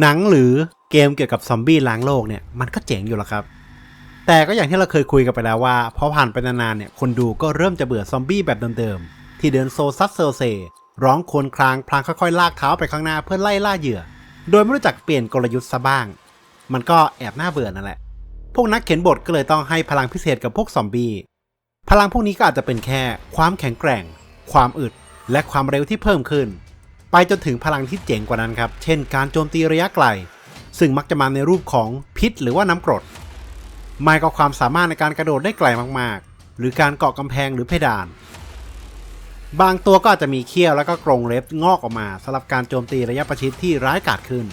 หนังหรือเกมเกี่ยวกับซอมบี้ล้างโลกเนี่ยมันก็เจ๋งอยู่แล้วครับ แต่ก็อย่างที่เราเคยคุยกันไปแล้วว่าพอผ่านไปนานๆเนี่ยคนดูก็เริ่มจะเบื่อซอมบี้แบบเดิมๆที่เดินโซซัสเซเซร้องควรครางพลางค่อยๆ ลากเท้าไปข้างหน้าเพื่อไล่ล่าเหยื่อ โดยไม่รู้จักเปลี่ยนกลยุทธ์ซะบ้าง มันก็แอบน่าเบื่อนั่นแหละ พวกนักเขียนบทก็เลยต้องให้พลังพิเศษกับพวกซอมบี้พลังพวกนี้ก็อาจจะเป็นแค่ความแข็งแกร่ง ความอึด และความเร็วที่เพิ่มขึ้น ไปจนถึงพลังที่เจ๋งกว่านั้นครับ เช่นการโจมตีระยะไกล ซึ่งมักจะมาในรูปของพิษหรือว่าน้ำกรดไม่ก็ความสามารถในการกระโดดได้ไกลมากๆ หรือการเกาะกำแพงหรือเพดาน บางตัวก็อาจจะมีเขี้ยวแล้วก็กรงเล็บงอกออกมาสำหรับการโจมตีระยะประชิดที่ร้ายกาจขึ้น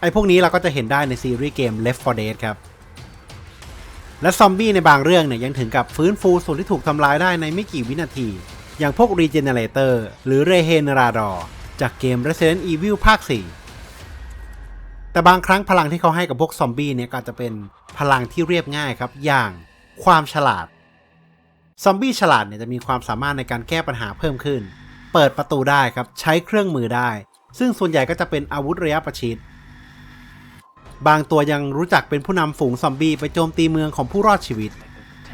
ไอ้พวกนี้เราก็จะเห็นได้ในซีรีส์เกม Left 4 Dead ครับ และซอมบี้ในบางเรื่องเนี่ยยังถึงกับฟื้นฟูส่วนที่ถูกทำลายได้ในไม่กี่วินาที อย่างพวก Regenerator หรือ Regenerador จากเกม Resident Evil ภาค 4 แต่บางครั้งพลังที่เขาให้กับพวกซอมบี้เนี่ยก็จจะเป็นพลังที่เรียบง่ายครับ อย่างความฉลาด ซอมบี้ฉลาดเนี่ยจะมีความสามารถในการแก้ปัญหาเพิ่มขึ้น เปิดประตูได้ครับ ใช้เครื่องมือได้ ซึ่งส่วนใหญ่ก็จะเป็นอาวุธระยะประชิด บางตัวยังรู้จักเป็นผู้นำฝูงซอมบี้ไปโจมตีเมืองของผู้รอดชีวิต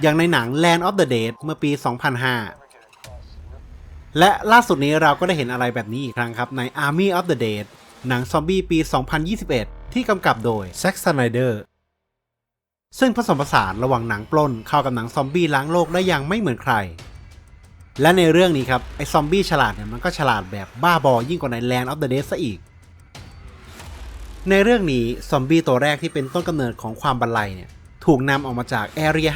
อย่างในหนัง Land of the Dead เมื่อปี 2005 และล่าสุดนี้เราก็ได้เห็นอะไรแบบนี้อีกครั้งครับใน Army of the Dead หนังซอมบี้ปี 2021 ที่กำกับโดย Zack Snyder ซึ่งผสมผสานระหว่างหนังปล้นเข้ากับหนังซอมบี้ล้างโลกได้อย่างไม่เหมือนใคร และในเรื่องนี้ครับ ไอซอมบี้ฉลาดเนี่ยมันก็ฉลาดแบบบ้าบอยิ่งกว่าใน Land of the Dead ซะอีก ในเรื่องนี้ซอมบี้ตัวแรกที่เป็นต้นกำเนิดของความบันไลเนี่ยถูกนำออกมาจากแอเรีย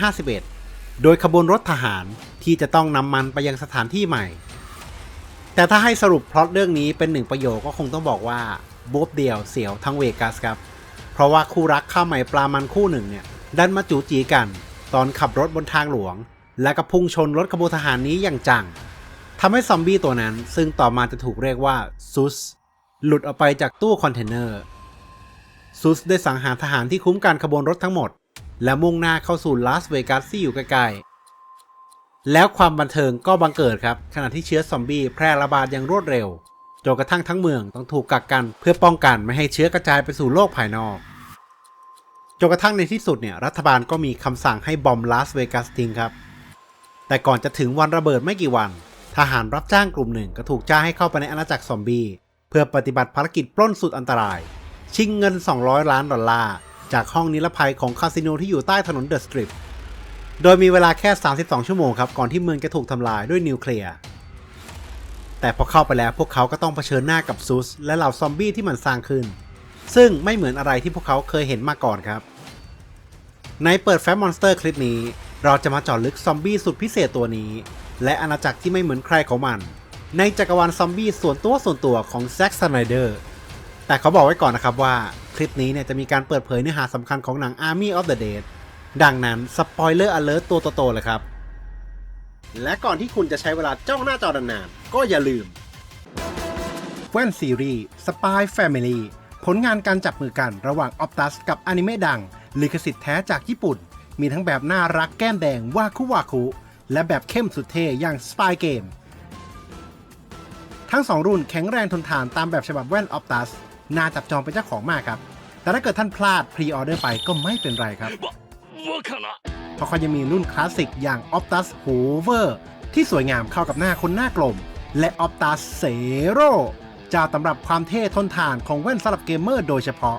51 โดยขบวนรถทหารที่จะต้องนำมันไปยังสถานที่ใหม่ แต่ถ้าให้สรุปพล็อตเรื่องนี้เป็นหนึ่งประโยคก็คงต้องบอกว่าบ๊บเดียวเสียวทั้งเวกัสครับ เพราะว่าคู่รักข้าวใหม่ปลามันคู่หนึ่งเนี่ยดันมาจูจีกัน ตอนขับรถบนทางหลวง และก็พุ่งชนรถขบวนทหารนี้อย่างจังทำให้ซอมบี้ตัวนั้น ซึ่งต่อมาจะถูกเรียกว่าซุส หลุดออกไปจากตู้คอนเทนเนอร์ซุสได้สังหารทหารที่คุ้มกันขบวนรถทั้งหมด และมุ่งหน้าเข้าสู่ลาสเวกัสที่อยู่ใกล้ แล้วความบันเทิงก็บังเกิดครับขณะที่เชื้อซอมบี้แพร่ระบาดอย่างรวดเร็วจนกระทั่งทั้งเมืองต้องถูกกักกัน เพื่อป้องกันไม่ให้เชื้อกระจายไปสู่โลกภายนอกจนกระทั่งในที่สุดเนี่ยรัฐบาลก็มีคำสั่งให้บอมลาสเวกัสทิ้งครับ แต่ก่อนจะถึงวันระเบิดไม่กี่วัน ทหารรับจ้างกลุ่มหนึ่งก็ถูกจ้างให้เข้าไปในอาณาจักรซอมบี้เพื่อปฏิบัติภารกิจปล้นสุดอันตราย ชิงเงิน 200 ล้านดอลลาร์จากห้องนิรภัยของคาสิโนที่อยู่ใต้ถนนเดอะสตรีท โดยมีเวลาแค่ 32 ชั่วโมงครับ ก่อนที่เมืองจะถูกทำลายด้วยนิวเคลียร์ แต่พอเข้าไปแล้วพวกเขาก็ต้องเผชิญหน้ากับซูสและเหล่าซอมบี้ที่มันสร้างขึ้น ซึ่งไม่เหมือนอะไรที่พวกเขาเคยเห็นมาก่อนครับ ในเปิดแฟมมอนสเตอร์คลิปนี้ เราจะมาเจาะลึกซอมบี้สุดพิเศษตัวนี้ และอาณาจักรที่ไม่เหมือนใครของมัน ในจักรวาลซอมบี้ส่วนตัวส่วนตัวของแซ็กซ์ไนเดอร์ แต่เขาบอกไว้ก่อนนะครับว่าคลิปนี้เนี่ยจะมีการเปิดเผยเนื้อหาสำคัญของหนัง Army of the Dead ดังนั้นสปอยเลอร์อเลอร์ตัวโตๆเลยครับ และก่อนที่คุณจะใช้เวลาจ้องหน้าจอนานๆก็อย่าลืมแว่นซีรีส์ Spy Family ผลงานการจับมือกันระหว่าง Optus กับอนิเมะดังลิขสิทธิ์แท้จากญี่ปุ่น มีทั้งแบบน่ารักแก้มแดงวาคุวาคุ และแบบเข้มสุดเท่อย่าง Spy Game ทั้งสองรุ่นแข็งแรงทนทานตามแบบฉบับแว่น Optus น่าจับจองเป็นเจ้าของมากครับ แต่ถ้าเกิดท่านพลาดพรีออเดอร์ไปก็ไม่เป็นไรครับ เพราะเขายังมีรุ่นคลาสสิกอย่าง Optus Hover ที่สวยงามเข้ากับหน้าคนหน้ากลม และ Optus Zero เจ้าตำรับความเท่ทนทานของแว่นสำหรับเกมเมอร์โดยเฉพาะ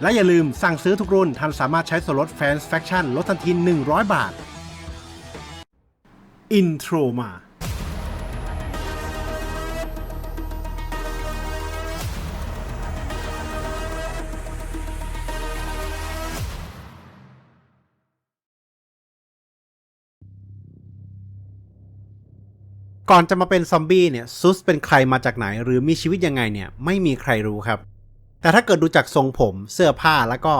และอย่าลืมสั่งซื้อทุกรุ่นท่านสามารถใช้ส่วนลด Fans Faction ลดทันที 100 บาท อินโทรมา ก่อนจะมาเป็นซอมบี้เนี่ยซุสเป็นใครมาจากไหน หรือมีชีวิตยังไงเนี่ยไม่มีใครรู้ครับ แต่ถ้าเกิดดูจากทรงผมเสื้อผ้าแล้วก็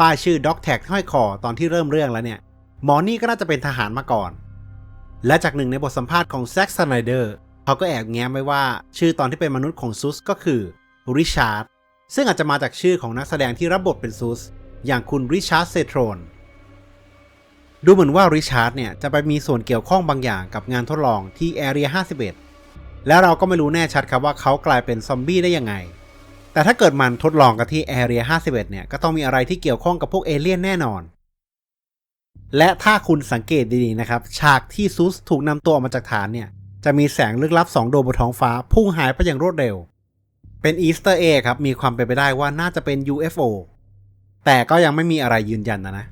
ป้ายชื่อด็อกแท็กห้อยคอตอนที่เริ่มเรื่องแล้วเนี่ยหมอนี่ก็น่าจะเป็นทหารมาก่อน และจากหนึ่งในบทสัมภาษณ์ของแซ็กสไนเดอร์เขาก็แอบแง้มไว้ว่า ชื่อตอนที่เป็นมนุษย์ของซุสก็คือริชาร์ดซึ่งอาจจะมาจากชื่อของนักแสดงที่รับบทเป็นซุสอย่างคุณริชาร์ดเซโทรน ดูเหมือนว่าริชาร์ดเนี่ยจะไปมีส่วนเกี่ยวข้องบางอย่างกับงานทดลองที่แอเรีย51 แล้วเราก็ไม่รู้แน่ชัดครับว่าเขากลายเป็นซอมบี้ได้ยังไง แต่ถ้าเกิดมันทดลองกันที่ Area 51 เนี่ยก็ต้องมีอะไรที่เกี่ยวข้องกับพวกเอเลี่ยนแน่นอน และถ้าคุณสังเกตดีๆนะครับ ฉากที่ซูสถูกนำตัวออกมาจากฐานเนี่ยจะมีแสงลึกลับ2ดวงบนท้องฟ้าพุ่งหายไปอย่างรวดเร็ว เป็นอีสเตอร์เอครับมีความเป็นไปได้ว่าน่าจะเป็น UFO แต่ก็ยังไม่มีอะไรยืนยันนะนะ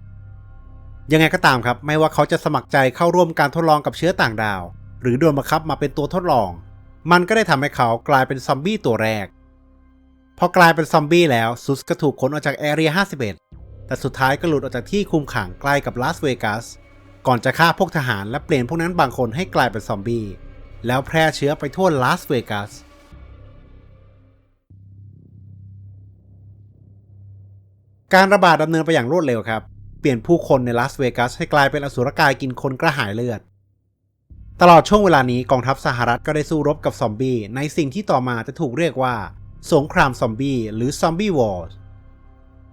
ยังไงก็ตามครับ ไม่ว่าเขาจะสมัครใจเข้าร่วมการทดลองกับเชื้อต่างดาว หรือโดนบังคับมาเป็นตัวทดลอง มันก็ได้ทำให้เขากลายเป็นซอมบี้ตัวแรก พอกลายเป็นซอมบี้แล้วซุสก็ถูกขนออกจากแอเรีย 51 แต่สุดท้ายก็หลุดออกจากที่คุมขังใกล้กับลาสเวกัส ก่อนจะฆ่าพวกทหารและเปลี่ยนพวกนั้นบางคนให้กลายเป็นซอมบี้ แล้วแพร่เชื้อไปทั่วลาสเวกัสการระบาดดำเนินไปอย่างรวดเร็วครับ ลี่ยนผู้คนในลาสเวกัสให้กลายเป็นอสุรกายกินคนกระหายเลือด ตลอดช่วงเวลานี้กองทัพสหรัฐก็ได้สู้รบกับซอมบี้ในสิ่งที่ต่อมาจะถูกเรียกว่า สงครามซอมบี้หรือซอมบี้วอร์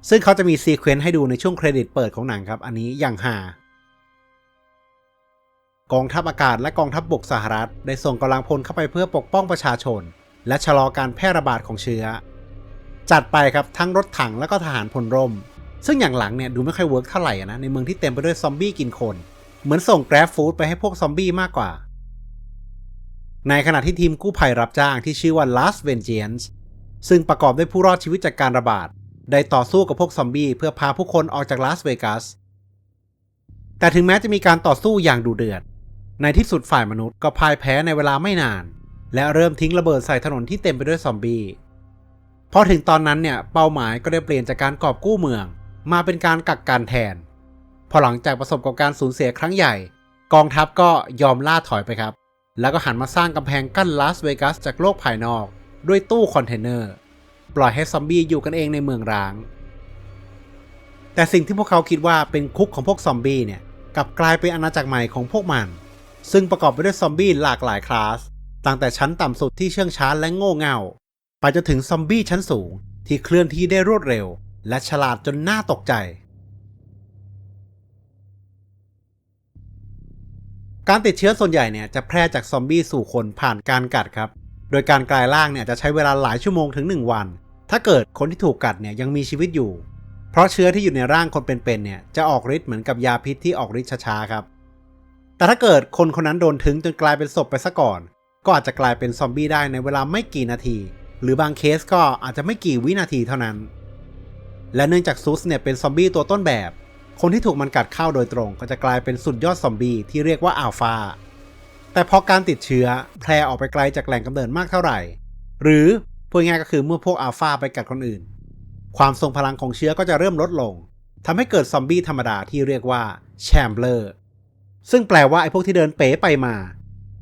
ซึ่งเขาจะมีซีเควนต์ให้ดูในช่วงเครดิตเปิดของหนังครับ อันนี้อย่างหากองทัพอากาศและกองทัพบบกสหรัฐ ได้ส่งกำลังพลเข้าไปเพื่อปกป้องประชาชน และชะลอการแพร่ระบาดของเชื้อ จัดไปครับทั้งรถถังและก็ทหารพลร่ม ซึ่งอย่างหลังเนี่ยดูไม่ค่อยเวิร์กเท่าไหร่นะในเมืองที่เต็มไปด้วยซอมบี้กินคน เหมือนส่งแกร็บฟู้ดไปให้พวกซอมบี้มากกว่า ในขณะที่ทีมกู้ภัยรับจ้างที่ชื่อว่า Last Vengeance ซึ่งประกอบด้วยผู้รอดชีวิตจากการระบาด ได้ต่อสู้กับพวกซอมบี้เพื่อพาผู้คนออกจากลาสเวกัส แต่ถึงแม้จะมีการต่อสู้อย่างดุเดือด ในที่สุดฝ่ายมนุษย์ก็พ่ายแพ้ในเวลาไม่นาน และเริ่มทิ้งระเบิดใส่ถนนที่เต็มไปด้วยซอมบี้พอถึงตอนนั้นเนี่ยเป้าหมายก็ได้เปลี่ยนจากการกอบกู้เมือง มาเป็นการกักกันแทน พอหลังจากประสบกับการสูญเสียครั้งใหญ่ กองทัพก็ยอมล่าถอยไปครับ แล้วก็หันมาสร้างกำแพงกั้นลาสเวกัสจากโลกภายนอก ด้วยตู้คอนเทนเนอร์ ปล่อยให้ซอมบี้อยู่กันเองในเมืองร้าง แต่สิ่งที่พวกเขาคิดว่าเป็นคุกของพวกซอมบี้เนี่ยกลับกลายเป็นอาณาจักรใหม่ของพวกมัน ซึ่งประกอบไปด้วยซอมบี้หลากหลายคลาสตั้งแต่ชั้นต่ำสุดที่เชื่องช้าและโง่เง่า ไปจนถึงซอมบี้ชั้นสูงที่เคลื่อนที่ได้รวดเร็ว และฉลาดจนน่าตกใจ การติดเชื้อส่วนใหญ่เนี่ยจะแพร่จากซอมบี้สู่คนผ่านการกัดครับ โดยการกลายร่างเนี่ยจะใช้เวลาหลายชั่วโมงถึง 1 วัน ถ้าเกิดคนที่ถูกกัดเนี่ยยังมีชีวิตอยู่ เพราะเชื้อที่อยู่ในร่างคนเป็นๆเนี่ยจะออกฤทธิ์เหมือนกับยาพิษที่ออกฤทธิ์ช้าๆครับ แต่ถ้าเกิดคนคนนั้นโดนถึงจนกลายเป็นศพไปซะก่อน ก็อาจจะกลายเป็นซอมบี้ได้ในเวลาไม่กี่นาที หรือบางเคสก็อาจจะไม่กี่วินาทีเท่านั้น และเนื่องจากซูสเนี่ยเป็นซอมบี้ตัวต้นแบบ คนที่ถูกมันกัดเข้าโดยตรง ก็จะกลายเป็นสุดยอดซอมบี้ที่เรียกว่าอัลฟา แต่พอการติดเชื้อแพร่ออกไปไกลจากแหล่งกำเนิดมากเท่าไหร่ หรือพูดง่ายก็คือเมื่อพวกอัลฟาไปกัดคนอื่น ความทรงพลังของเชื้อก็จะเริ่มลดลงทำให้เกิดซอมบี้ธรรมดาที่เรียกว่าแชมเบอร์ ซึ่งแปลว่าไอ้พวกที่เดินเป๋ไปมา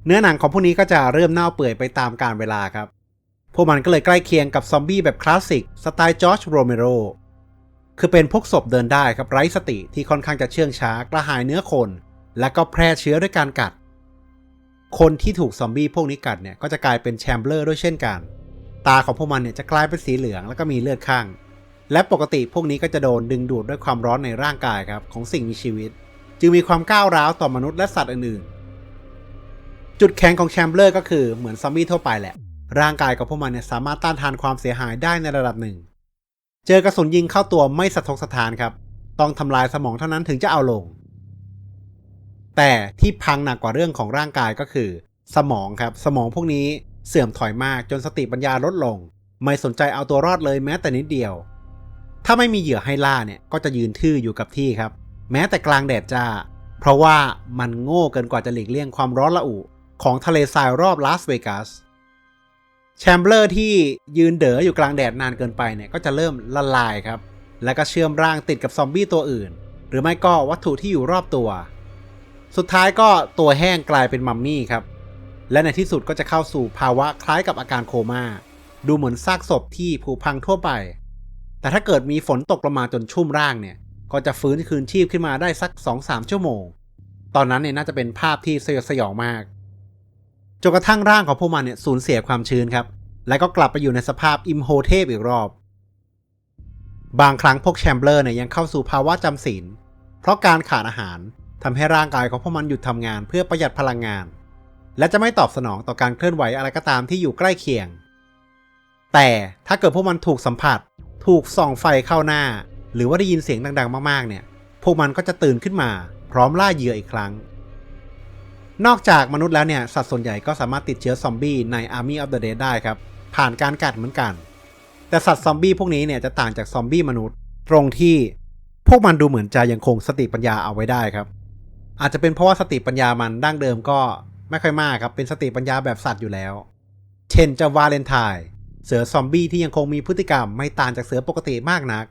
เนื้อหนังของพวกนี้ก็จะเริ่มเน่าเปื่อยไปตามกาลเวลาครับ พวกมันก็เลยใกล้เคียงกับซอมบี้แบบคลาสสิกสไตล์จอร์จโรเมโร คือเป็นพวกศพเดินได้ครับไร้สติที่ค่อนข้างจะเชื่องช้ากระหายเนื้อคน และก็แพร่เชื้อด้วยการกัด คนที่ถูกซอมบี้พวกนี้กัดเนี่ยก็จะกลายเป็นแชมเบอร์ด้วยเช่นกัน ตาของพวกมันเนี่ยจะกลายเป็นสีเหลืองแล้วก็มีเลือดข้าง และปกติพวกนี้ก็จะโดนดึงดูดด้วยความร้อนในร่างกายครับของสิ่งมีชีวิต จึงมีความก้าวร้าวต่อมนุษย์และสัตว์อื่นๆ จุดแข็งของแชมเบอร์ก็คือเหมือนซอมบี้ทั่วไปแหละ ร่างกายของพวกมันเนี่ยสามารถต้านทานความเสียหายได้ในระดับหนึ่ง เจอกระสุนยิงเข้าตัวไม่สะทกสะทานครับ ต้องทำลายสมองเท่านั้นถึงจะเอาลง แต่ที่พังหนักกว่าเรื่องของร่างกายก็คือ สมองครับ สมองพวกนี้เสื่อมถอยมากจนสติปัญญาลดลง ไม่สนใจเอาตัวรอดเลยแม้แต่นิดเดียว ถ้าไม่มีเหยื่อให้ล่าเนี่ยก็จะยืนทื่ออยู่กับที่ครับ แม้แต่กลางแดดจ้า เพราะว่ามันโง่เกินกว่าจะหลีกเลี่ยงความร้อนระอุของทะเลทรายรอบลาสเวกัส แชมเบอร์ที่ยืนเด๋ออยู่กลางแดดนานเกินไปเนี่ยก็จะเริ่มละลายครับ แล้วก็เชื่อมร่างติดกับซอมบี้ตัวอื่น หรือไม่ก็วัตถุที่อยู่รอบตัว สุดท้ายก็ตัวแห้งกลายเป็นมัมมี่ครับ และในที่สุดก็จะเข้าสู่ภาวะคล้ายกับอาการโคมา่า ดูเหมือนซากศพที่ผุพังทั่วไป แต่ถ้าเกิดมีฝนตกลงมาจนชุ่มร่างเนี่ย ก็จะฟื้นคืนชีพขึ้นมาได้สัก 2-3 ชั่วโมง ตอนนั้นเนี่ยน่าจะเป็นภาพที่สยดสยองมาก จนกระทั่งร่างของพวกมันเนี่ยสูญเสียความชื้นครับ และก็กลับไปอยู่ในสภาพอิมโฮเทปอีกรอบ บางครั้งพวกแชมเบอร์เนี่ยยังเข้าสู่ภาวะจำศีล เพราะการขาดอาหารทำให้ร่างกายของพวกมันหยุดทำงานเพื่อประหยัดพลังงาน และจะไม่ตอบสนองต่อการเคลื่อนไหวอะไรก็ตามที่อยู่ใกล้เคียง แต่ถ้าเกิดพวกมันถูกสัมผัส ถูกส่องไฟเข้าหน้า หรือว่าได้ยินเสียงดังๆ มากๆ เนี่ย พวกมันก็จะตื่นขึ้นมา พร้อมล่าเหยื่ออีกครั้ง นอกจากมนุษย์แล้วเนี่ย สัตว์ส่วนใหญ่ก็สามารถติดเชื้อซอมบี้ใน Army of the Dead ได้ครับ ผ่านการกัดเหมือนกัน แต่สัตว์ซอมบี้พวกนี้เนี่ยจะต่างจากซอมบี้มนุษย์ ตรงที่พวกมันดูเหมือนจะยังคงสติปัญญาเอาไว้ได้ครับ อาจจะเป็นเพราะว่าสติปัญญามันดั้งเดิมก็ไม่ค่อยมากครับ เป็นสติปัญญาแบบสัตว์อยู่แล้ว เช่นเจ้าวาเลนไทน์เสือซอมบี้ที่ยังคงมีพฤติกรรมไม่ต่างจากเสือปกติมากนัก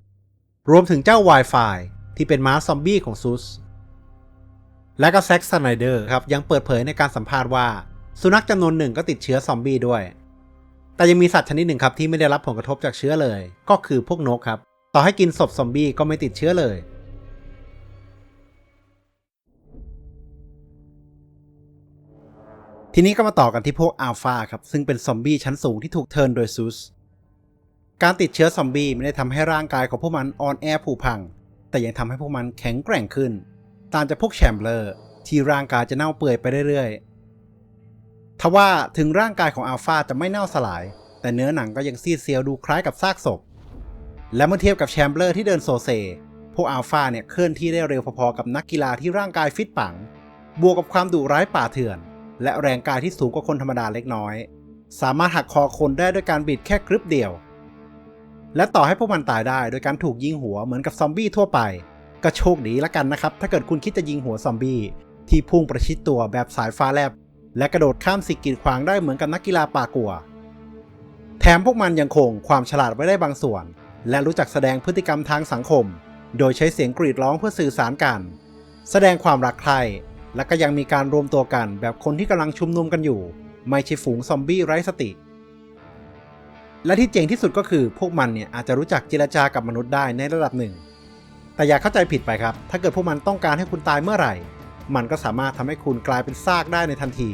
รวมถึงเจ้า Wi-Fi ที่เป็นม้าซอมบี้ของซุส และก็แซ็กสไนเดอร์ครับยังเปิดเผยในการสัมภาษณ์ว่า สุนัขจำนวนหนึ่งก็ติดเชื้อซอมบี้ด้วย แต่ยังมีสัตว์ชนิดหนึ่งครับที่ไม่ได้รับผลกระทบจากเชื้อเลย ก็คือพวกนกครับ ต่อให้กินศพซอมบี้ก็ไม่ติดเชื้อเลย ทีนี้ก็มาต่อกันที่พวกอัลฟาครับซึ่งเป็นซอมบี้ชั้นสูงที่ถูกเทิร์นโดยซูสการติดเชื้อซอมบี้ไม่ได้ทำให้ร่างกายของพวกมันอ่อนแอผุพัง แต่ยังทำให้พวกมันแข็งแกร่งขึ้น ต่างจากพวกแชมเบอร์ที่ร่างกายจะเน่าเปื่อยไปเรื่อยๆทว่าถึงร่างกายของอัลฟาจะไม่เน่าสลาย แต่เนื้อหนังก็ยังซีดเซียวดูคล้ายกับซากศพ และเมื่อเทียบกับแชมเบอร์ที่เดินโซเซ พวกอัลฟาเนี่ยเคลื่อนที่ได้เร็วพอๆกับนักกีฬาที่ร่างกายฟิตปัง บวกกับความดุร้ายป่าเถื่อน และแรงกายที่สูงกว่าคนธรรมดาเล็กน้อย สามารถหักคอคนได้ด้วยการบิดแค่กรึบเดียว และต่อให้พวกมันตายได้โดยการถูกยิงหัวเหมือนกับซอมบี้ทั่วไป ก็โชคดีละกันนะครับ ถ้าเกิดคุณคิดจะยิงหัวซอมบี้ที่พุ่งประชิดตัวแบบสายฟ้าแลบ และกระโดดข้ามสิ่งกีดขวางได้เหมือนกับนักกีฬาป่ากัว แถมพวกมันยังคงความฉลาดไว้ได้บางส่วน และรู้จักแสดงพฤติกรรมทางสังคม โดยใช้เสียงกรีดร้องเพื่อสื่อสารกัน แสดงความรักใคร่และก็ยังมีการรวมตัวกันแบบคนที่กำลังชุมนุมกันอยู่ ไม่ใช่ฝูงซอมบี้ไร้สติ และที่เจ๋งที่สุดก็คือพวกมันเนี่ยอาจจะรู้จักเจรจากับมนุษย์ได้ในระดับหนึ่ง แต่อย่าเข้าใจผิดไปครับ ถ้าเกิดพวกมันต้องการให้คุณตายเมื่อไหร่ มันก็สามารถทำให้คุณกลายเป็นซากได้ในทันที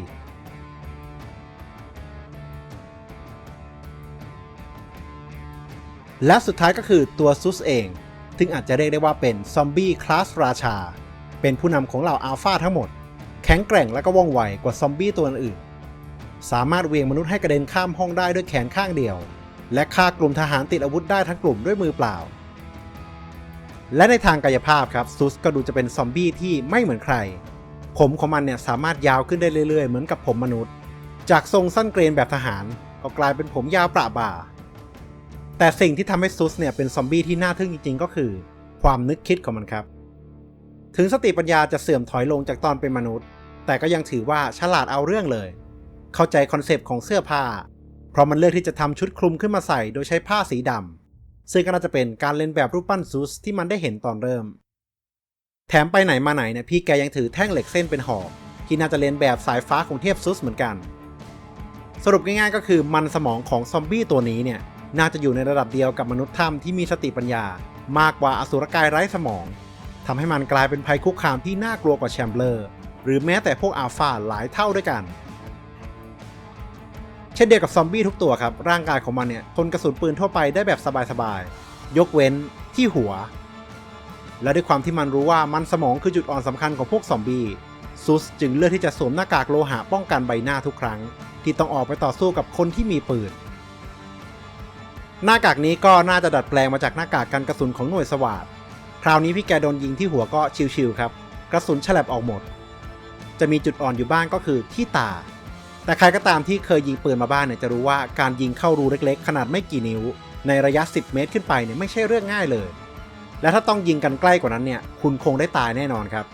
และสุดท้ายก็คือตัวซุสเอง ซึ่งอาจจะเรียกได้ว่าเป็นซอมบี้คลาสราชา เป็นผู้นำของเหล่าอัลฟาทั้งหมด แข็งแกร่งและก็ว่องไวกว่าซอมบี้ตัวอื่น สามารถเวียงมนุษย์ให้กระเด็นข้ามห้องได้ด้วยแขนข้างเดียว และฆ่ากลุ่มทหารติดอาวุธได้ทั้งกลุ่มด้วยมือเปล่า และในทางกายภาพครับซุสก็ดูจะเป็นซอมบี้ที่ไม่เหมือนใคร ผมของมันเนี่ยสามารถยาวขึ้นได้เรื่อยๆ เหมือนกับผมมนุษย์ จากทรงสั้นเกรนแบบทหาร ก็กลายเป็นผมยาวประบ่า แต่สิ่งที่ทำให้ซุสเนี่ยเป็นซอมบี้ที่น่าทึ่งจริงๆ ก็คือ ความนึกคิดของมันครับ ถึงสติปัญญาจะเสื่อมถอยลงจากตอนเป็นมนุษย์ แต่ก็ยังถือว่าฉลาดเอาเรื่องเลย เข้าใจคอนเซปต์ของเสื้อผ้า เพราะมันเลือกที่จะทำชุดคลุมขึ้นมาใส่โดยใช้ผ้าสีดำ ซึ่งก็น่าจะเป็นการเล่นแบบรูปปั้นซูสที่มันได้เห็นตอนเริ่ม แถมไปไหนมาไหนเนี่ยพี่แกยังถือแท่งเหล็กเส้นเป็นหอกที่น่าจะเลียนแบบสายฟ้าของเทพซุสเหมือนกัน สรุปง่ายๆก็คือมันสมองของซอมบี้ตัวนี้เนี่ยน่าจะอยู่ในระดับเดียวกับมนุษย์ถ้ำที่มีสติปัญญา มากกว่าอสุรกายไร้สมองทำให้มันกลายเป็นภัยคุกคามที่น่ากลัวกว่าแชมเบอร์หรือแม้แต่พวกอัลฟาหลายเท่าด้วยกัน เช่นเดียวกับซอมบี้ทุกตัวครับ ร่างกายของมันเนี่ยทนกระสุนปืนทั่วไปได้แบบสบายๆ ยกเว้นที่หัว และด้วยความที่มันรู้ว่ามันสมองคือจุดอ่อนสำคัญของพวกซอมบี้ซุสจึงเลือกที่จะสวมหน้ากากโลหะป้องกันใบหน้าทุกครั้ง ที่ต้องออกไปต่อสู้กับคนที่มีปืนหน้ากากนี้ก็น่าจะดัดแปลงมาจากหน้ากากกันกระสุนของหน่วยสวาทคราวนี้พี่แกโดนยิงที่หัวก็ชิวๆครับ กระสุนฉลับออกหมด จะมีจุดอ่อนอยู่บ้างก็คือที่ตา แต่ใครก็ตามที่เคยยิงปืนมาบ้างเนี่ยจะรู้ว่าการยิงเข้ารูเล็กๆ ขนาดไม่กี่นิ้ว ในระยะ 10 เมตรขึ้นไปเนี่ยไม่ใช่เรื่องง่ายเลย และถ้าต้องยิงกันใกล้กว่านั้นเนี่ยคุณคงได้ตายแน่นอนครับ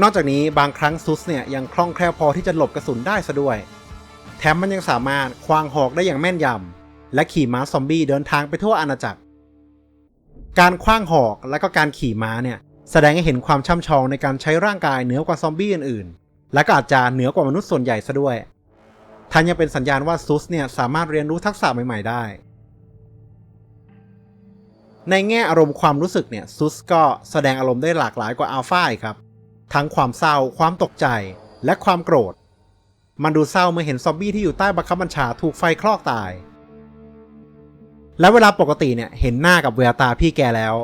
นอกจากนี้บางครั้งซุสเนี่ยยังคล่องแคล่วพอที่จะหลบกระสุนได้ซะด้วย แถมมันยังสามารถควางหอกได้อย่างแม่นยำและขี่ม้าซอมบี้เดินทางไปทั่วอาณาจักร การคว้างหอกและก็การขี่ม้าเนี่ยแสดงให้เห็นความช่ำชองในการใช้ร่างกายเหนือกว่าซอมบี้อื่นๆ และก็อาจจะเหนือกว่ามนุษย์ส่วนใหญ่ซะด้วยท่านยังเป็นสัญญาณว่าซุสเนี่ยสามารถเรียนรู้ทักษะใหม่ ๆ ได้ ในแง่อารมณ์ความรู้สึกเนี่ยซุสก็แสดงอารมณ์ได้หลากหลายกว่าอัลฟาครับ ทั้งความเศร้า ความตกใจ และความโกรธ มันดูเศร้าเมื่อเห็นซอมบี้ที่อยู่ใต้บังคับบัญชาถูกไฟคลอกตาย และเวลาปกติเนี่ยเห็นหน้ากับแววตาพี่แกแล้ว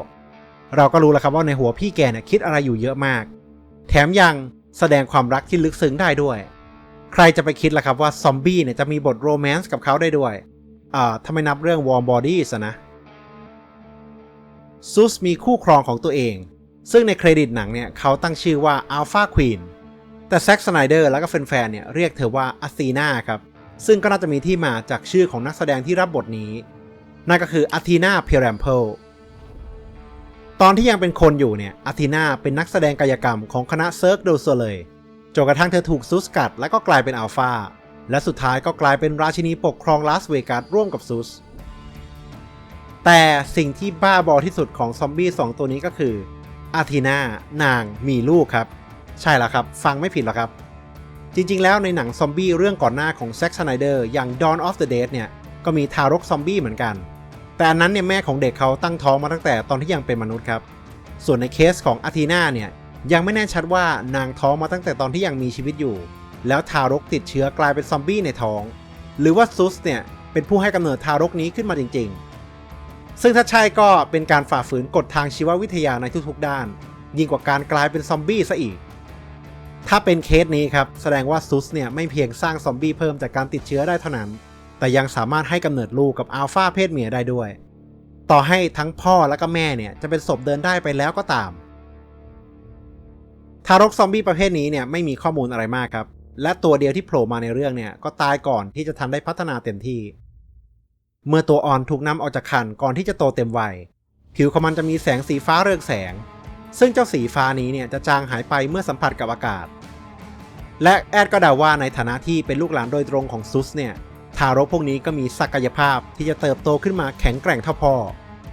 เราก็รู้แล้วครับว่าในหัวพี่แกเนี่ยคิดอะไรอยู่เยอะมาก แถมยัง แสดงความรักที่ลึกซึ้งได้ด้วย ใครจะไปคิดล่ะครับว่าซอมบี้เนี่ยจะมีบทโรแมนต์กับเขาได้ด้วย อ่าถ้าไม่นับเรื่อง Warm Bodies อะนะซุสมีคู่ครองของตัวเอง ซึ่งในเครดิตหนังเนี่ยเขาตั้งชื่อว่า Alpha Queen แต่แซ็กสไนเดอร์แล้วก็แฟนๆเนี่ยเรียกเธอว่าอาซีนาครับซึ่งก็น่าจะมีที่มาจากชื่อของนักแสดงที่รับบทนี้ นั่นก็คืออาทีนาเพเรมเพล ตอนที่ยังเป็นคนอยู่เนี่ยอาทีนาเป็นนักแสดงกายกรรมของคณะเซิร์กโดโซเลยจนกระทั่งเธอถูกซุสกัดและก็กลายเป็นอัลฟาและสุดท้ายก็กลายเป็นราชินีปกครองลาสเวกัสร่วมกับซุส แต่สิ่งที่บ้าบอที่สุดของซอมบี้2ตัวนี้ก็คืออาทีนานางมีลูกครับ ใช่แล้วครับ ฟังไม่ผิดหรอกครับ จริงๆ แล้วในหนังซอมบี้เรื่องก่อนหน้าของแซ็ก s ไนเดอร์อย่าง Dawn of the Dead เนี่ย ก็มีทารกซอมบี้เหมือนกัน แต่อันนั้นเนี่ยแม่ของเด็กเขาตั้งท้องมาตั้งแต่ตอนที่ยังเป็นมนุษย์ครับ ส่วนในเคสของอาทีนาเนี่ยยังไม่แน่ชัดว่านางท้องมาตั้งแต่ตอนที่ยังมีชีวิตอยู่ แล้วทารกติดเชื้อกลายเป็นซอมบี้ในท้อง หรือว่าซุสเนี่ยเป็นผู้ให้กำเนิดทารกนี้ขึ้นมาจริง ๆ ซึ่งถ้าใช่ก็เป็นการฝ่าฝืนกฎทางชีววิทยาในทุกๆ ด้าน ยิ่งกว่าการกลายเป็นซอมบี้ซะอีก ถ้าเป็นเคสนี้ครับแสดงว่าซุสเนี่ยไม่เพียงสร้างซอมบี้เพิ่มจากการติดเชื้อได้เท่านั้น แต่ยังสามารถให้กำเนิดลูกกับอัลฟาเพศเมียได้ด้วย ต่อให้ทั้งพ่อและก็แม่เนี่ยจะเป็นศพเดินได้ไปแล้วก็ตาม ทารกซอมบี้ประเภทนี้เนี่ยไม่มีข้อมูลอะไรมากครับ และตัวเดียวที่โผล่มาในเรื่องเนี่ยก็ตายก่อนที่จะทันได้พัฒนาเต็มที่ เมื่อตัวอ่อนถูกนำออกจากครรภ์ก่อนที่จะโตเต็มวัย ผิวของมันจะมีแสงสีฟ้าเรืองแสง ซึ่งเจ้าสีฟ้านี้เนี่ยจะจางหายไปเมื่อสัมผัสกับอากาศและแอดก็เดาว่าในฐานะที่เป็นลูกหลานโดยตรงของซุสเนี่ย ทารกพวกนี้ก็มีศักยภาพที่จะเติบโตขึ้นมาแข็งแกร่งเท่าพ่อ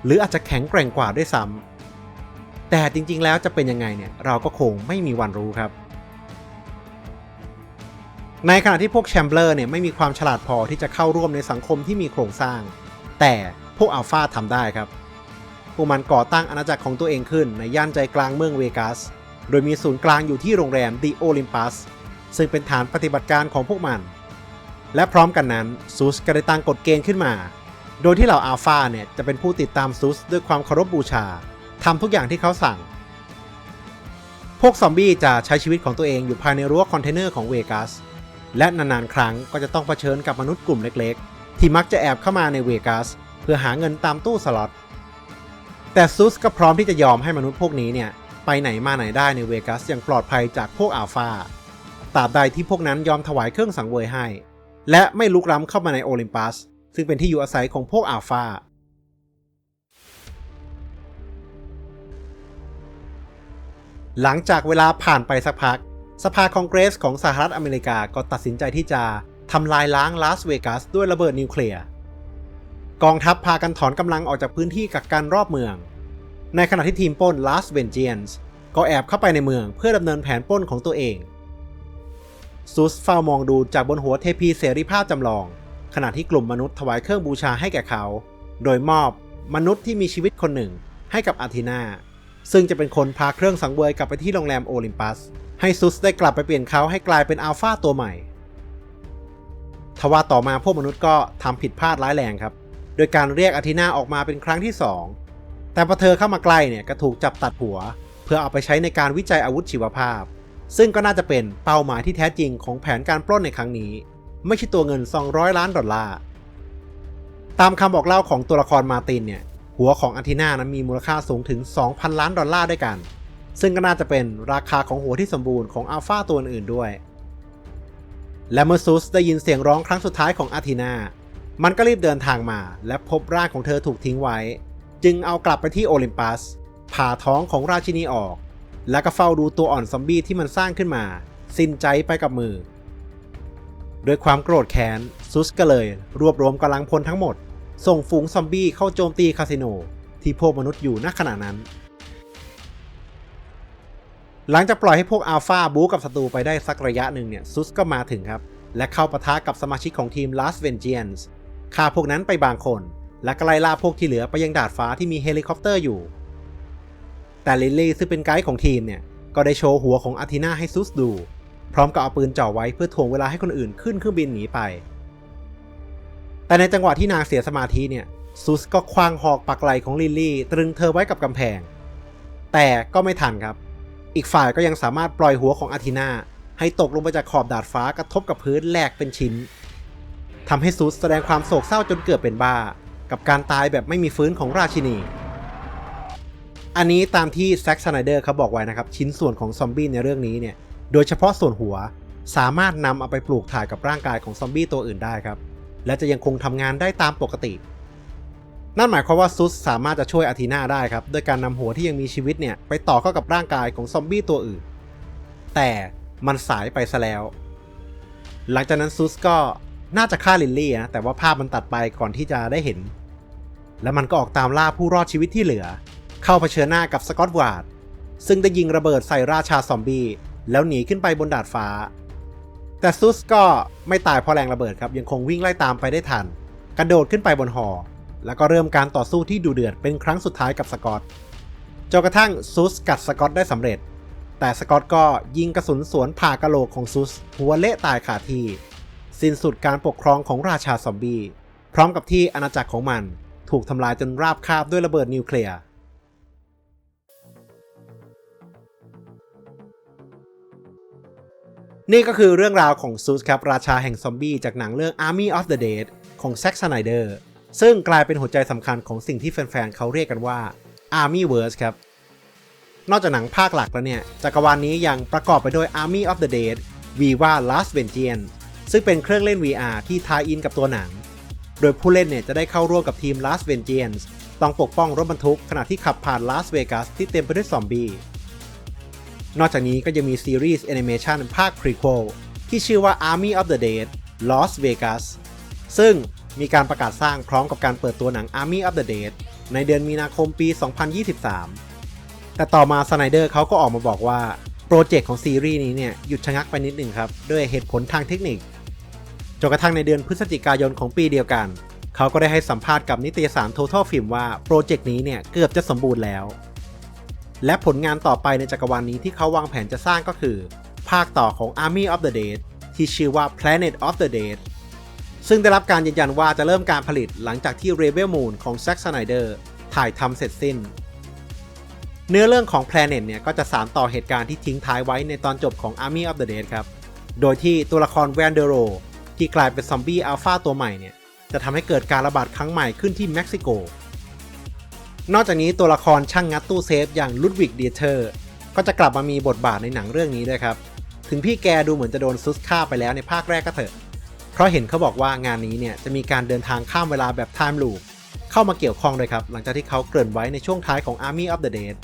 หรืออาจจะแข็งแกร่งกว่าด้วยซ้ำแต่จริงๆแล้วจะเป็นยังไงเนี่ยเราก็คงไม่มีวันรู้ครับ ในขณะที่พวกแชมเบอร์เนี่ยไม่มีความฉลาดพอที่จะเข้าร่วมในสังคมที่มีโครงสร้าง แต่พวกอัลฟาทำได้ครับพวกมันก่อตั้งอาณาจักรของตัวเองขึ้นในย่านใจกลางเมืองเวกัส โดยมีศูนย์กลางอยู่ที่โรงแรมดีโอลิมปัส ซึ่งเป็นฐานปฏิบัติการของพวกมัน และพร้อมกันนั้นซูสก็ได้ตั้งกฎเกณฑ์ขึ้นมา โดยที่เหล่าอัลฟาเนี่ยจะเป็นผู้ติดตามซูสด้วยความเคารพบบูชาทำทุกอย่างที่เขาสั่ง พวกซอมบี้จะใช้ชีวิตของตัวเองอยู่ภายในรั้วคอนเทนเนอร์ของเวกัส และนานๆครั้งก็จะต้องเผชิญกับมนุษย์กลุ่มเล็กๆ ที่มักจะแอบเข้ามาในเวกัส เพื่อหาเงินตามตู้สล็อต แต่ซุสก็พร้อมที่จะยอมให้มนุษย์พวกนี้เนี่ยไปไหนมาไหนได้ในเวกัสอย่างปลอดภัยจากพวกอัลฟาตราบใดที่พวกนั้นยอมถวายเครื่องสังเวยให้ และไม่ลุกล้ำเข้ามาในโอลิมปัส ซึ่งเป็นที่อยู่อาศัยของพวกอัลฟาหลังจากเวลาผ่านไปสักพัก สภาคองเกรสของสหรัฐอเมริกาก็ตัดสินใจที่จะทำลายล้างลาสเวกัสด้วยระเบิดนิวเคลียร์ กองทัพพากันถอนกำลังออกจากพื้นที่กักกันรอบเมือง ในขณะที่ทีมป้น Last Vengeance ก็แอบเข้าไปในเมืองเพื่อดำเนินแผนป้นของตัวเอง ซูสเฝ้ามองดูจากบนหัวเทพีเสรีภาพจำลอง ขณะที่กลุ่มมนุษย์ถวายเครื่องบูชาให้แก่เขา โดยมอบมนุษย์ที่มีชีวิตคนหนึ่งให้กับอาทีนา ซึ่งจะเป็นคนพาเครื่องสังเวยกลับไปที่โรงแรมโอลิมปัส ให้ซุสได้กลับไปเปลี่ยนเขาให้กลายเป็นอัลฟาตัวใหม่ ทว่าต่อมาพวกมนุษย์ก็ทำผิดพลาดร้ายแรงครับ โดยการเรียกอาทีนาออกมาเป็นครั้งที่ 2 แต่พอเธอเข้ามาใกล้เนี่ยก็ถูกจับตัดหัว เพื่อเอาไปใช้ในการวิจัยอาวุธชีวภาพ ซึ่งก็น่าจะเป็นเป้าหมายที่แท้จริงของแผนการปล้นในครั้งนี้ ไม่ใช่ตัวเงิน 200 ล้านดอลลาร์ ตามคำบอกเล่าของตัวละครมาตินเนี่ย หัวของอาทีนานั้นมีมูลค่าสูงถึง 2,000 ล้านดอลลาร์ด้วยกัน ซึ่งก็น่าจะเป็นราคาของหัวที่สมบูรณ์ของอัลฟาตัวอื่นด้วย และเมื่อซูสได้ยินเสียงร้องครั้งสุดท้ายของอาทีนามันก็รีบเดินทางมา และพบร่างของเธอถูกทิ้งไว้ จึงเอากลับไปที่โอลิมปัสผ่าท้องของราชินีออก แล้วก็เฝ้าดูตัวอ่อนซอมบี้ที่มันสร้างขึ้นมา สิ้นใจไปกับมือ ด้วยความโกรธแค้น ซุสก็เลย รวบรวมกำลังพลทั้งหมด ส่งฝูงซอมบี้เข้าโจมตีคาสิโน ที่พวกมนุษย์อยู่ณขณะนั้น หลังจากปล่อยให้พวกอัลฟาบู๊กับศัตรูไปได้สักระยะหนึ่งเนี่ยซุสก็มาถึงครับ และเข้าปะทะกับสมาชิกของทีม Last Vengeance ฆ่าพวกนั้นไปบางคน และก็ไล่ล่าพวกที่เหลือไปยังดาดฟ้าที่มีเฮลิคอปเตอร์อยู่ แต่ลิลลี่ซึ่งเป็นไกด์ของทีมเนี่ย ก็ได้โชว์หัวของอาทีนาให้ซุสดู พร้อมกับเอาปืนจ่อไว้เพื่อถ่วงเวลาให้คนอื่นขึ้นเครื่องบินหนีไป แต่ในจังหวะที่นางเสียสมาธิเนี่ยซุสก็คว้างหอกปักไหลของลิลลี่ ตรึงเธอไว้กับกำแพง แต่ก็ไม่ทันครับ อีกฝ่ายก็ยังสามารถปล่อยหัวของอาทีนาให้ตกลงไปจากขอบดาดฟ้ากระทบกับพื้นแหลกเป็นชิ้นทำให้ซูสแสดงความโศกเศร้าจนเกือบเป็นบ้า กับการตายแบบไม่มีฟื้นของราชินี อันนี้ตามที่แซ็กสไนเดอร์เขาบอกไว้นะครับ ชิ้นส่วนของซอมบี้ในเรื่องนี้เนี่ย โดยเฉพาะส่วนหัวสามารถนำเอาไปปลูกถ่ายกับร่างกายของซอมบี้ตัวอื่นได้ครับ และจะยังคงทำงานได้ตามปกติ นั่นหมายความว่าซุสสามารถจะช่วยอาทีนาได้ครับด้วยการนำหัวที่ยังมีชีวิตเนี่ยไปต่อเข้ากับร่างกายของซอมบี้ตัวอื่น แต่มันสายไปซะแล้ว หลังจากนั้นซุสก็น่าจะฆ่าลินลี่นะแต่ว่าภาพมันตัดไปก่อนที่จะได้เห็น แล้วมันก็ออกตามล่าผู้รอดชีวิตที่เหลือ เข้าเผชิญหน้ากับสกอตวาร์ดซึ่งได้ยิงระเบิดใส่ราชาซอมบี้แล้วหนีขึ้นไปบนดาดฟ้า แต่ซุสก็ไม่ตายเพราะแรงระเบิดครับยังคงวิ่งไล่ตามไปได้ทัน กระโดดขึ้นไปบนหอ แล้วก็เริ่มการต่อสู้ที่ดูเดือดเป็นครั้งสุดท้ายกับสกอตจนกระทั่งซุสกัดสกอตได้สำเร็จ แต่สกอตก็ยิงกระสุนสวนผ่ากะโหลกของซุส หัวเละตายขาที่ สิ้นสุดการปกครองของราชาซอมบี้พร้อมกับที่อาณาจักรของมัน ถูกทำลายจนราบคาบด้วยระเบิดนิวเคลียร์ นี่ก็คือเรื่องราวของซูสครับราชาแห่งซอมบี้จากหนังเรื่อง Army of the Dead ของแซ็ก s ไนเดอร์ซึ่งกลายเป็นหัวใจสำคัญของสิ่งที่แฟนๆเขาเรียกกันว่า Army Verse ครับ นอกจากหนังภาคหลักแล้วเนี่ย จักรวาลนนี้ยังประกอบไปด้วย Army of the Dead Viva Last Vengeance ซึ่งเป็นเครื่องเล่น VR ที่ทายอินกับตัวหนัง โดยผู้เล่นเนี่ยจะได้เข้าร่วมกับทีม Last Vengeance ต้องปกป้องรถบรรทุกขณะที่ขับผ่านลาสเวกัสที่เต็มไปด้วยซอมบี้ นอกจากนี้ก็ยังมีซีรีส์แอนิเมชันภาค Prequel ที่ชื่อว่า Army of the Dead Las Vegas ซึ่งมีการประกาศสร้างพร้อมกับการเปิดตัวหนัง Army of the Dead ในเดือนมีนาคมปี 2023 แต่ต่อมาสไนเดอร์เขาก็ออกมาบอกว่า โปรเจกต์ของซีรีส์นี้เนี่ย หยุดชะงักไปนิดหนึ่งครับ ด้วยเหตุผลทางเทคนิคจนกระทั่งในเดือนพฤศจิกายนของปีเดียวกัน เขาก็ได้ให้สัมภาษณ์กับนิตยสาร Total Film ว่าโปรเจกต์นี้เนี่ยเกือบจะสมบูรณ์แล้ว และผลงานต่อไปในจักรวาลนนี้ที่เขาวางแผนจะสร้างก็คือ ภาคต่อของ Army of the Dead ที่ชื่อว่า Planet of the Dead ซึ่งได้รับการยืนยันว่าจะเริ่มการผลิตหลังจากที่ Rebel Moon ของ Zack Snyder ถ่ายทำเสร็จสิ้น เนื้อเรื่องของ Planet เนี่ยก็จะสานต่อเหตุการณ์ที่ทิ้งท้ายไว้ในตอนจบของ Army of the Dead ครับ โดยที่ตัวละครแวนเดโรที่กลายเป็นซอมบี้อัลฟาตัวใหม่เนี่ยจะทำให้เกิดการระบาดครั้งใหม่ขึ้นที่เม็กซิโก นอกจากนี้ตัวละครช่างงัดตู้เซฟอย่างลุดวิกเดียเทอร์ก็จะกลับมามีบทบาทในหนังเรื่องนี้ด้วยครับ ถึงพี่แกดูเหมือนจะโดนซุสฆ่าไปแล้วในภาคแรกก็เถอะ เพราะเห็นเขาบอกว่างานนี้เนี่ยจะมีการเดินทางข้ามเวลาแบบไทม์ลูปเข้ามาเกี่ยวข้องด้วยครับ หลังจากที่เขาเกริ่นไว้ในช่วงท้ายของ Army of the Dead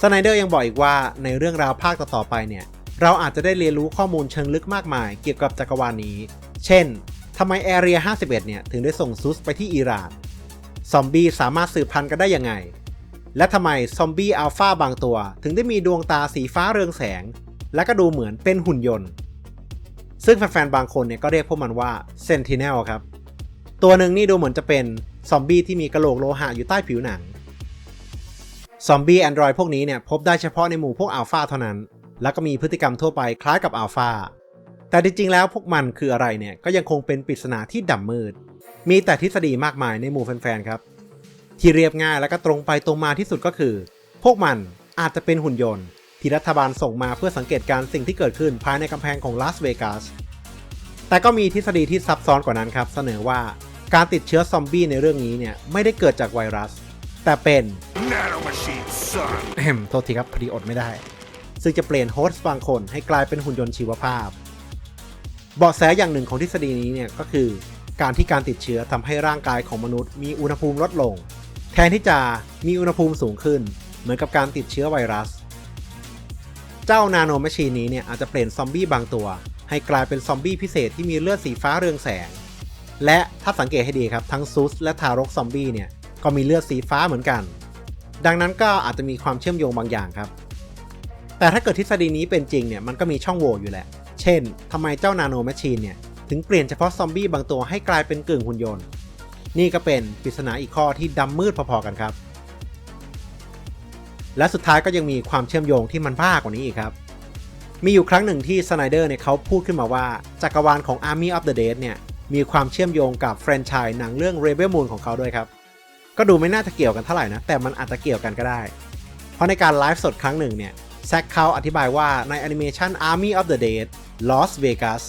สไนเดอร์ยังบอกอีกว่าในเรื่องราวภาคต่อๆไปเนี่ยเราอาจจะได้เรียนรู้ข้อมูลเชิงลึกมากมายเกี่ยวกับจักรวาลนี้ เช่นทำไมแอเรีย 51 เนี่ยถึงได้ส่งซุสไปที่อิหร่าน ซอมบี้สามารถสืบพันธุ์กันได้ยังไง และทำไมซอมบี้อัลฟาบางตัว ถึงได้มีดวงตาสีฟ้าเรืองแสง และก็ดูเหมือนเป็นหุ่นยนต์ ซึ่งแฟนๆบางคนเนี่ยก็เรียกพวกมันว่าเซนติเนลครับ ตัวหนึ่งนี่ดูเหมือนจะเป็นซอมบี้ที่มีกระโหลกโลหะอยู่ใต้ผิวหนังซอมบี้แอนดรอยพวกนี้เนี่ยพบได้เฉพาะในหมู่พวกอัลฟาเท่านั้น แล้วก็มีพฤติกรรมทั่วไปคล้ายกับอัลฟาแต่จริงๆแล้วพวกมันคืออะไรเนี่ยก็ยังคงเป็นปริศนาที่ดำมืด มีแต่ทฤษฎีมากมายในหมู่แฟนๆครับ ที่เรียบง่ายและก็ตรงไปตรงมาที่สุดก็คือ พวกมันอาจจะเป็นหุ่นยนต์ ที่รัฐบาลส่งมาเพื่อสังเกตการณ์สิ่งที่เกิดขึ้นภายในกำแพงของลาสเวกัสแต่ก็มีทฤษฎีที่ซับซ้อนกว่านั้นครับ เสนอว่าการติดเชื้อซอมบี้ในเรื่องนี้เนี่ยไม่ได้เกิดจากไวรัส แต่เป็น Nanomachine, son. แหมโทษทีครับพอดีอดไม่ได้ ซึ่งจะเปลี่ยนโฮสต์บางคนให้กลายเป็นหุ่นยนต์ชีวภาพ เบาะแสอย่างหนึ่งของทฤษฎีนี้เนี่ยก็คือ การที่การติดเชื้อทำให้ร่างกายของมนุษย์มีอุณหภูมิลดลง แทนที่จะมีอุณหภูมิสูงขึ้น เหมือนกับการติดเชื้อไวรัส เจ้านาโนแมชชีนนี้เนี่ยอาจจะเปลี่ยนซอมบี้บางตัว ให้กลายเป็นซอมบี้พิเศษที่มีเลือดสีฟ้าเรืองแสง และถ้าสังเกตให้ดีครับทั้งซุสและทารกซอมบี้เนี่ยก็มีเลือดสีฟ้าเหมือนกัน ดังนั้นก็อาจจะมีความเชื่อมโยงบางอย่างครับ แต่ถ้าเกิดทฤษฎีนี้เป็นจริงเนี่ยมันก็มีช่องโหว่อยู่แหละ เช่นทำไมเจ้านาโนแมชชีนเนี่ย ถึงเปลี่ยนเฉพาะซอมบี้บางตัวให้กลายเป็นกึ่งหุ่นยนต์ นี่ก็เป็นปริศนาอีกข้อที่ดำมืดพอๆกันครับ และสุดท้ายก็ยังมีความเชื่อมโยงที่มันบ้ากว่านี้อีกครับ มีอยู่ครั้งหนึ่งที่สไนเดอร์เนี่ยเขาพูดขึ้นมาว่า จักรวาลของ Army of the Dead เนี่ยมีความเชื่อมโยงกับแฟรนไชส์หนังเรื่อง Rebel Moon ของเขาด้วยครับ ก็ดูไม่น่าจะเกี่ยวกันเท่าไหร่นะ แต่มันอาจจะเกี่ยวกันก็ได้ เพราะในการไลฟ์สดครั้งหนึ่งเนี่ยแซคเขาอธิบายว่าในแอนิเมชัน Army of the Dead Las Vegas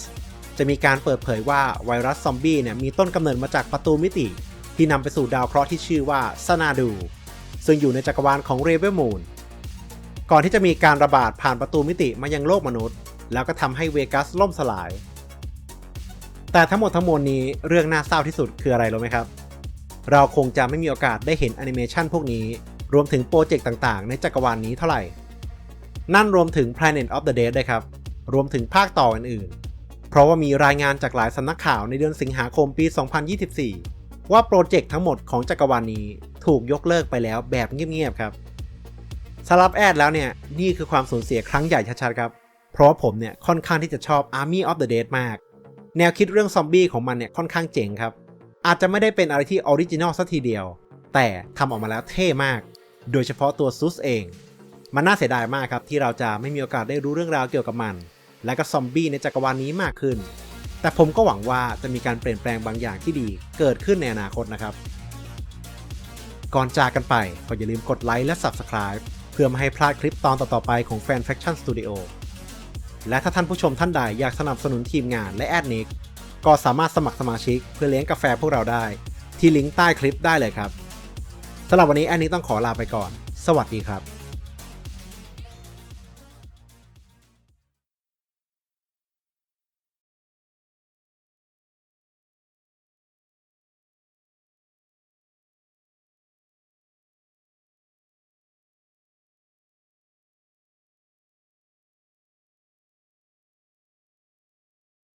จะมีการเปิดเผยว่าไวรัสซอมบี้เนี่ยมีต้นกำเนิดมาจากประตูมิติ ที่นำไปสู่ดาวเคราะห์ที่ชื่อว่าซานาดู ซึ่งอยู่ในจักรวาลของเรเวลมูนก่อนที่จะมีการระบาดผ่านประตูมิติมายังโลกมนุษย์ แล้วก็ทำให้เวกัสล่มสลาย แต่ทั้งหมดทั้งมวลนี้เรื่องน่าเศร้าที่สุดคืออะไรรู้ไหมครับ เราคงจะไม่มีโอกาสได้เห็นแอนิเมชันพวกนี้ รวมถึงโปรเจกต์ต่างๆ ในจักรวาลนนี้เท่าไหร่ นั่นรวมถึง Planet of the Dead ด้วยครับ รวมถึงภาคต่ออื่นๆ เพราะว่ามีรายงานจากหลายสำนักข่าวในเดือนสิงหาคมปี 2024 ว่าโปรเจกต์ทั้งหมดของจักรวาลนนี้ถูกยกเลิกไปแล้วแบบเงียบๆครับสำหรับแอดแล้วเนี่ยนี่คือความสูญเสียครั้งใหญ่ชัดๆครับ เพราะว่าผมเนี่ยค่อนข้างที่จะชอบ Army of the Dead มาก แนวคิดเรื่องซอมบี้ของมันเนี่ยค่อนข้างเจ๋งครับ อาจจะไม่ได้เป็นอะไรที่ออริจินอลสัทีเดียว แต่ทำออกมาแล้วเท่มาก โดยเฉพาะตัวซุสเอง มันน่าเสียดายมากครับที่เราจะไม่มีโอกาสได้รู้เรื่องราวเกี่ยวกับมัน และก็ซอมบี้ในจักรวาลนี้มากขึ้น แต่ผมก็หวังว่าจะมีการเปลี่ยนแปลงบางอย่างที่ดีเกิดขึ้นในอนาคตนะครับ ก่อนจากกันไปก็อย่าลืมกดไลค์และ Subscribe เพื่อไม่ให้พลาดคลิปตอนต่อๆไปของ Fan Faction Studio และถ้าท่านผู้ชมท่านใดอยากสนับสนุนทีมงานและแอดนิกก็สามารถสมัครสมาชิกเพื่อเลี้ยงกาแฟพวกเราได้ ที่ลิงก์ใต้คลิปได้เลยครับสำหรับวันนี้แอนนี้ต้องขอลาไปก่อน สวัสดีครับ